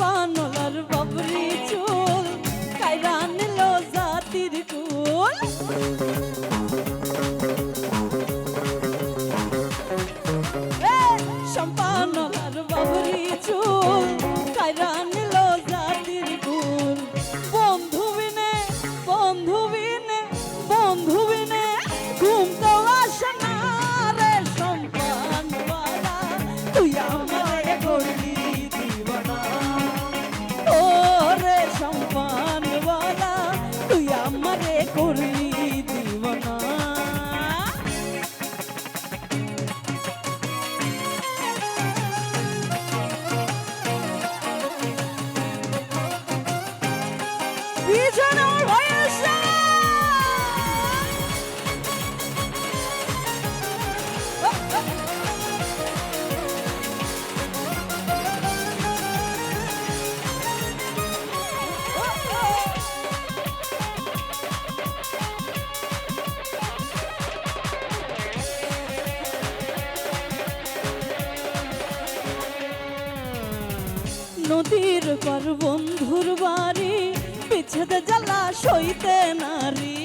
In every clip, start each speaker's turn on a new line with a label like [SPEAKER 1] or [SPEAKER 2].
[SPEAKER 1] বানলার বাবরি চুল কাইরা নিল জাতির কুল। সম্পানলার বাবরি চুল কাইরা নদীর পর বন্ধুর বাড়ি বিচ্ছেদ জ্বালা সইতে নারী।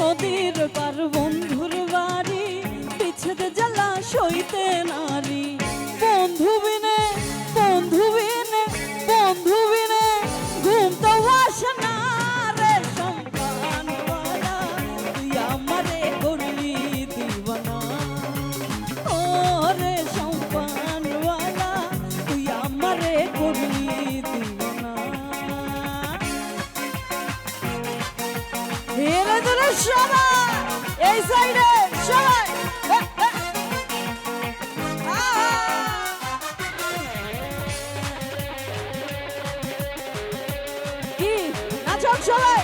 [SPEAKER 1] নদীর পার Yine durun şama. Ey Zeynep şama. İyi. Ne çok şama.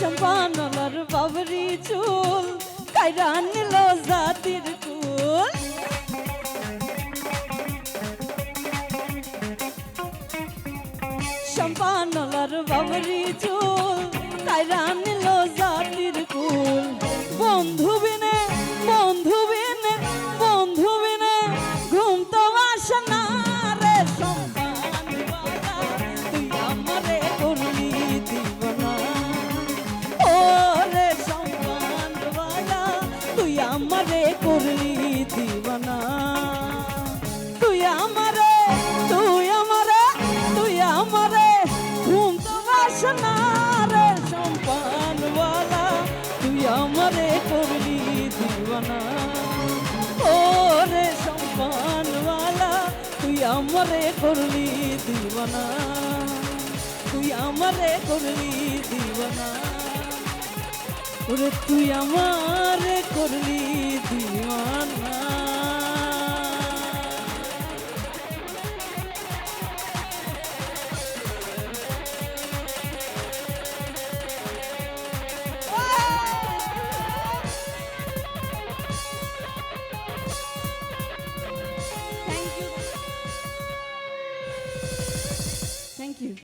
[SPEAKER 1] Şampanalar vavri çul. Kayran lozatir সম্পানলার Babri চুল কাইরা নিল জাতির কুল। বন্ধু বিনে বন্ধু বিনে বন্ধু বিনে, ঘুম তো আসে না রে সম্পানওয়ালা তুই আমারে করলি দিবনা ও রে সম্পানওয়ালা তুই আমারে করলি দিবনা তো বাসনা রে সম্পানওয়ালা তুই আমারে করলি দিবানা ও রে সম্পানওয়ালা তুই আমারে করলি দিবানা তুই আমারে করলি দিবানা ওরে তুই আমারে করলি দিবানা